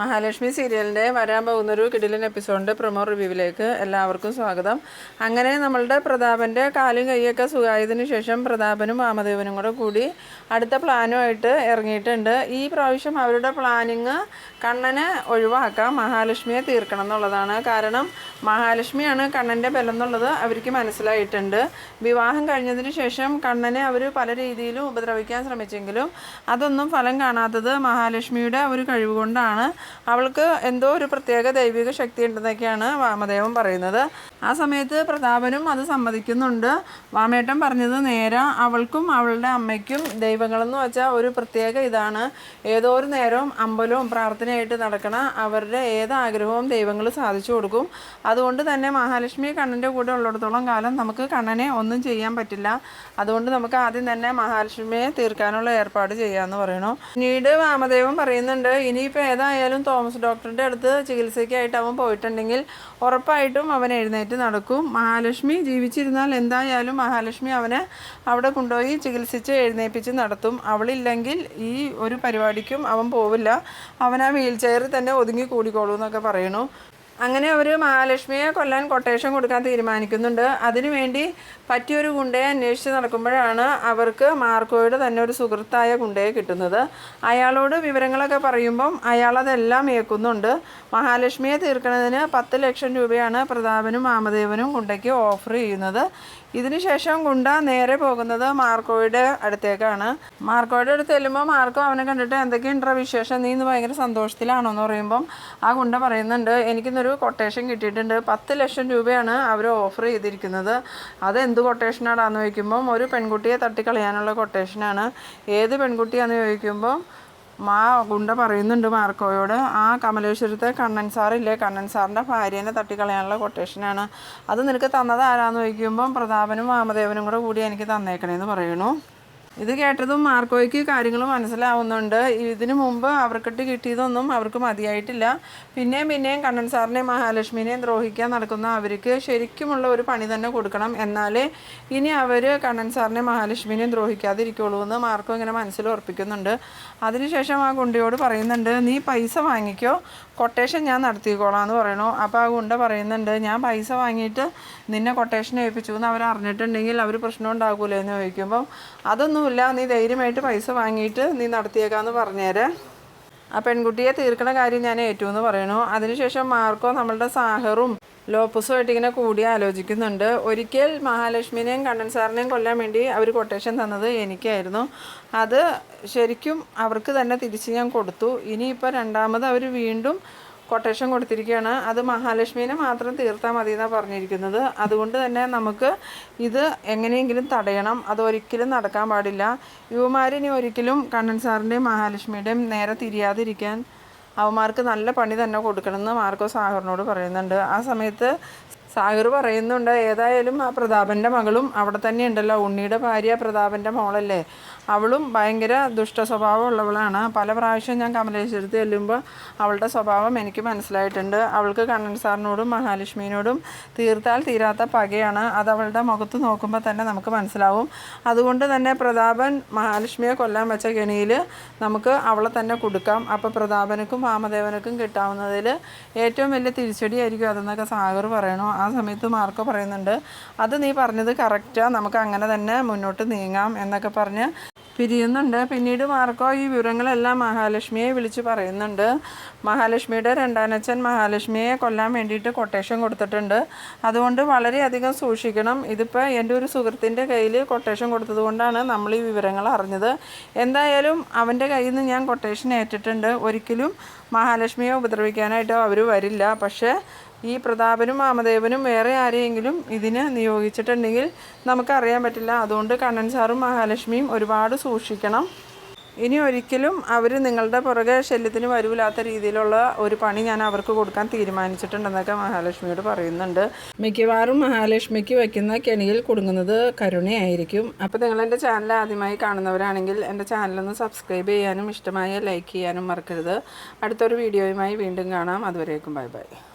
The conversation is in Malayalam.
മഹാലക്ഷ്മി സീരിയലിന്റെ വരാൻ പോകുന്നൊരു കിടിലൻ എപ്പിസോഡിന്റെ പ്രൊമോ റിവ്യൂവിലേക്ക് എല്ലാവർക്കും സ്വാഗതം. അങ്ങനെ നമ്മളുടെ പ്രതാപന്റെ കാലും കൈയൊക്കെ സുഖായതിനു ശേഷം പ്രതാപനും വാമദേവനും കൂടെ കൂടി അടുത്ത പ്ലാനുമായിട്ട് ഇറങ്ങിയിട്ടുണ്ട്. ഈ പ്രാവശ്യം അവരുടെ പ്ലാനിങ് കണ്ണനെ ഒഴിവാക്കാം മഹാലക്ഷ്മിയെ തീർക്കണം എന്നുള്ളതാണ്. കാരണം മഹാലക്ഷ്മിയാണ് കണ്ണന്റെ ബലം എന്നുള്ളത് അവർക്ക് മനസ്സിലായിട്ടുണ്ട്. വിവാഹം കഴിഞ്ഞതിന് ശേഷം കണ്ണനെ അവർ പല രീതിയിലും ഉപദ്രവിക്കാൻ ശ്രമിച്ചെങ്കിലും അതൊന്നും ഫലം കാണാത്തത് മഹാലക്ഷ്മിയുടെ ഒരു കഴിവ് കൊണ്ടാണ്. അവൾക്ക് എന്തോ ഒരു പ്രത്യേക ദൈവിക ശക്തി ഉണ്ടെന്നൊക്കെയാണ് വാമദേവൻ പറയുന്നത്. ആ സമയത്ത് പ്രതാപനും അത് സമ്മതിക്കുന്നുണ്ട്. വാമേട്ടൻ പറഞ്ഞത് നേരെ അവൾക്കും അവളുടെ അമ്മയ്ക്കും ദൈവങ്ങളെന്ന് വെച്ചാൽ ഒരു പ്രത്യേക ഇതാണ്. ഏതോ ഒരു നേരവും അമ്പലവും പ്രാർത്ഥനയായിട്ട് നടക്കണം അവരുടെ ഏത് ആഗ്രഹവും ദൈവങ്ങൾ സാധിച്ചു കൊടുക്കും. അതുകൊണ്ട് തന്നെ മഹാലക്ഷ്മി കണ്ണന്റെ കൂടെ ഉള്ളിടത്തോളം കാലം നമുക്ക് കണ്ണനെ ഒന്നും ചെയ്യാൻ പറ്റില്ല. അതുകൊണ്ട് നമുക്ക് ആദ്യം തന്നെ മഹാലക്ഷ്മിയെ തീർക്കാനുള്ള ഏർപ്പാട് ചെയ്യാമെന്ന് പറയണു. പിന്നീട് വാമദേവൻ പറയുന്നുണ്ട് ഇനിയിപ്പോൾ ഏതായാലും തോമസ് ഡോക്ടറിന്റെ അടുത്ത് ചികിത്സയ്ക്കായിട്ട് അവൻ പോയിട്ടുണ്ടെങ്കിൽ ഉറപ്പായിട്ടും അവൻ എഴുന്നേറ്റ് നടക്കും. മഹാലക്ഷ്മി ജീവിച്ചിരുന്നാൽ എന്തായാലും മഹാലക്ഷ്മി അവനെ അവിടെ കൊണ്ടുപോയി ചികിത്സിച്ച് എഴുന്നേൽപ്പിച്ച് നടത്തും. അവളില്ലെങ്കിൽ ഈ ഒരു പരിപാടിക്കും അവൻ പോവില്ല. അവൻ ആ വീൽ ചെയറിൽ തന്നെ ഒതുങ്ങി കൂടിക്കോളൂ എന്നൊക്കെ പറയണു അങ്ങനെ അവർ മഹാലക്ഷ്മിയെ കൊല്ലാൻ കൊട്ടേഷൻ കൊടുക്കാൻ തീരുമാനിക്കുന്നുണ്ട്. അതിനുവേണ്ടി പറ്റിയൊരു ഗുണ്ടയെ അന്വേഷിച്ച് നടക്കുമ്പോഴാണ് അവർക്ക് മാർക്കോയുടെ തന്നെ ഒരു സുഹൃത്തായ ഗുണ്ടയെ കിട്ടുന്നത്. അയാളോട് വിവരങ്ങളൊക്കെ പറയുമ്പം അയാളതെല്ലാം ഏൽക്കുന്നുണ്ട്. മഹാലക്ഷ്മിയെ തീർക്കുന്നതിന് പത്ത് ലക്ഷം രൂപയാണ് പ്രതാപനും മാമദേവനും ഗുണ്ടയ്ക്ക് ഓഫർ ചെയ്യുന്നത്. ഇതിനുശേഷം ഗുണ്ട നേരെ പോകുന്നത് മാർക്കോയുടെ അടുത്തേക്കാണ്. മാർക്കോയുടെ അടുത്ത് ചെല്ലുമ്പോൾ മാർക്കോ അവനെ കണ്ടിട്ട് എന്തൊക്കെയുണ്ടോ വിശേഷം? നീ ഇന്ന് ഭയങ്കര സന്തോഷത്തിലാണോ എന്ന് പറയുമ്പം ആ ഗുണ്ട പറയുന്നുണ്ട് എനിക്കിന്നൊരു കൊട്ടേഷൻ കിട്ടിയിട്ടുണ്ട്. പത്ത് ലക്ഷം രൂപയാണ് അവർ ഓഫർ ചെയ്തിരിക്കുന്നത്. അത് എന്ത് കൊട്ടേഷനാണെന്ന് ചോദിക്കുമ്പം ഒരു പെൺകുട്ടിയെ തട്ടിക്കളയാനുള്ള കൊട്ടേഷനാണ് ഏത് പെൺകുട്ടിയാണെന്ന് ചോദിക്കുമ്പോൾ മാ ഗുണ്ട പറയുന്നുണ്ട് മാർക്കോയോട്. ആ കമലേശ്വരത്തെ കണ്ണൻ സാറില്ലേ കണ്ണൻ സാറിന്റെ ഭാര്യേനെ തട്ടിക്കളയാനുള്ള കൊട്ടേഷനാണ് അത് നിനക്ക് തന്നത് ആരാന്ന് ചോദിക്കുമ്പം പ്രതാപനും വാമദേവനും കൂടെ കൂടി എനിക്ക് തന്നേക്കണേന്ന് പറയണു ഇത് കേട്ടതും മാർക്കോയ്ക്ക് കാര്യങ്ങൾ മനസ്സിലാവുന്നുണ്ട്. ഇതിനു മുമ്പ് അവർക്കിട്ട് കിട്ടിയതൊന്നും അവർക്ക് മതിയായിട്ടില്ല. പിന്നെയും പിന്നെയും കണ്ണൻ സാറിനെയും മഹാലക്ഷ്മിനെയും ദ്രോഹിക്കാൻ നടക്കുന്ന അവർക്ക് ശരിക്കുമുള്ള ഒരു പണി തന്നെ കൊടുക്കണം. എന്നാലേ ഇനി അവർ കണ്ണൻ സാറിനെയും മഹാലക്ഷ്മിനെയും ദ്രോഹിക്കാതിരിക്കുള്ളൂ എന്ന് മാർക്കോ ഇങ്ങനെ മനസ്സിൽ ഉറപ്പിക്കുന്നുണ്ട്. അതിനുശേഷം ആ ഗുണ്ടയോട് പറയുന്നുണ്ട് നീ പൈസ വാങ്ങിക്കോ. കൊട്ടേഷൻ ഞാൻ നടത്തിക്കോളാം എന്ന് പറയണു. അപ്പോൾ ആ ഗുണ്ട പറയുന്നുണ്ട് ഞാൻ പൈസ വാങ്ങിയിട്ട് നിന്നെ കൊട്ടേഷൻ ഏൽപ്പിച്ചു എന്ന് അവർ അറിഞ്ഞിട്ടുണ്ടെങ്കിൽ അവർ പ്രശ്നം ഉണ്ടാകൂലേ എന്ന് ചോദിക്കുമ്പം അതൊന്നുമില്ല നീ ധൈര്യമായിട്ട് പൈസ വാങ്ങിയിട്ട് നീ നടത്തിയേക്കാന്ന് പറഞ്ഞേരെ. ആ പെൺകുട്ടിയെ തീർക്കണ കാര്യം ഞാൻ ഏറ്റവും പറയണു. അതിനുശേഷം മാർക്കോ നമ്മളുടെ സാഹറും ലോപ്പസുമായിട്ട് ഇങ്ങനെ കൂടി ആലോചിക്കുന്നുണ്ട്. ഒരിക്കൽ മഹാലക്ഷ്മിനെയും കണ്ണൻ സാറിനെയും കൊല്ലാൻ വേണ്ടി അവർ കൊട്ടേഷൻ തന്നത് എനിക്കായിരുന്നു. അത് ശരിക്കും അവർക്ക് തന്നെ തിരിച്ച് ഞാൻ കൊടുത്തു. ഇനിയിപ്പോൾ രണ്ടാമത് അവർ വീണ്ടും കൊട്ടേഷൻ കൊടുത്തിരിക്കുകയാണ്. അത് മഹാലക്ഷ്മിനെ മാത്രം തീർത്താൽ മതി എന്നാണ് പറഞ്ഞിരിക്കുന്നത്. അതുകൊണ്ട് തന്നെ നമുക്ക് ഇത് എങ്ങനെയെങ്കിലും തടയണം. അതൊരിക്കലും നടക്കാൻ പാടില്ല. യുവമാരിനി ഒരിക്കലും കണ്ണൻ സാറിന്റെയും മഹാലക്ഷ്മിയുടെയും നേരെ തിരിയാതിരിക്കാൻ അവന്മാർക്ക് നല്ല പണി തന്നെ കൊടുക്കണമെന്ന് മാർക്കോ സാഹറിനോട് പറയുന്നുണ്ട്. ആ സമയത്ത് സാഗർ പറയുന്നുണ്ട് ഏതായാലും ആ പ്രതാപന്റെ മകളും അവിടെ തന്നെ ഉണ്ടല്ലോ. ഉണ്ണിയുടെ ഭാര്യ പ്രതാപന്റെ മോളല്ലേ. അവളും ഭയങ്കര ദുഷ്ട സ്വഭാവം ഉള്ളവളാണ്. പല പ്രാവശ്യം ഞാൻ കമലേശ്വരത്ത് ചെല്ലുമ്പോൾ അവളുടെ സ്വഭാവം എനിക്ക് മനസ്സിലായിട്ടുണ്ട്. അവൾക്ക് കണ്ണൻ സാറിനോടും മഹാലക്ഷ്മിയോടും തീർത്താൽ തീരാത്ത പകയാണ്. അത് അവളുടെ മുഖത്ത് നോക്കുമ്പോൾ തന്നെ നമുക്ക് മനസ്സിലാവും. അതുകൊണ്ട് തന്നെ പ്രതാപൻ മഹാലക്ഷ്മിയെ കൊല്ലാൻ വെച്ച കെണിയിൽ നമുക്ക് അവളെ തന്നെ കൊടുക്കാം. അപ്പോൾ പ്രതാപനക്കും വാമദേവനക്കും കിട്ടാവുന്നതിൽ ഏറ്റവും വലിയ തിരിച്ചടിയായിരിക്കും അതെന്നൊക്കെ സാഗർ പറയണു. ആ സമയത്ത് മാർക്കോ പറയുന്നുണ്ട് അത് നീ പറഞ്ഞത് കറക്റ്റാണ് നമുക്ക് അങ്ങനെ തന്നെ മുന്നോട്ട് നീങ്ങാം എന്നൊക്കെ പറഞ്ഞ് പിരിയുന്നുണ്ട്. പിന്നീട് മാർക്കോ ഈ വിവരങ്ങളെല്ലാം മഹാലക്ഷ്മിയെ വിളിച്ച് പറയുന്നുണ്ട്. മഹാലക്ഷ്മിയുടെ രണ്ടാനച്ഛൻ മഹാലക്ഷ്മിയെ കൊല്ലാൻ വേണ്ടിയിട്ട് കൊട്ടേഷൻ കൊടുത്തിട്ടുണ്ട്. അതുകൊണ്ട് വളരെയധികം സൂക്ഷിക്കണം. ഇതിപ്പോൾ എന്റെ ഒരു സുഹൃത്തിന്റെ കയ്യിൽ കൊട്ടേഷൻ കൊടുത്തതുകൊണ്ടാണ് നമ്മൾ ഈ വിവരങ്ങൾ അറിഞ്ഞത്. എന്തായാലും അവന്റെ കയ്യിൽ നിന്ന് ഞാൻ കൊട്ടേഷൻ ഏറ്റിട്ടുണ്ട്. ഒരിക്കലും മഹാലക്ഷ്മിയെ ഉപദ്രവിക്കാനായിട്ടോ അവർ വരില്ല. പക്ഷേ ഈ പ്രതാപനും വാമദേവനും വേറെ ആരെയെങ്കിലും ഇതിന് നിയോഗിച്ചിട്ടുണ്ടെങ്കിൽ നമുക്കറിയാൻ പറ്റില്ല. അതുകൊണ്ട് കണ്ണൻ സാറും മഹാലക്ഷ്മിയും ഒരുപാട് സൂക്ഷിക്കണം. ഇനി ഒരിക്കലും അവർ നിങ്ങളുടെ പുറകെ ശല്യത്തിന് വരൂലാത്ത രീതിയിലുള്ള ഒരു പണി ഞാൻ അവർക്ക് കൊടുക്കാൻ തീരുമാനിച്ചിട്ടുണ്ടെന്നൊക്കെ മഹാലക്ഷ്മിയോട് പറയുന്നുണ്ട്. മിക്കവാറും മഹാലക്ഷ്മിക്ക് വയ്ക്കുന്ന കെണിയിൽ കുടുങ്ങുന്നത് കരുണയായിരിക്കും. അപ്പോൾ നിങ്ങൾ എന്റെ ചാനൽ ആദ്യമായി കാണുന്നവരാണെങ്കിൽ എന്റെ ചാനലൊന്ന് സബ്സ്ക്രൈബ് ചെയ്യാനും ഇഷ്ടമായ ലൈക്ക് ചെയ്യാനും മറക്കരുത്. അടുത്തൊരു വീഡിയോയുമായി വീണ്ടും കാണാം. അതുവരേക്കും ബൈ ബൈ.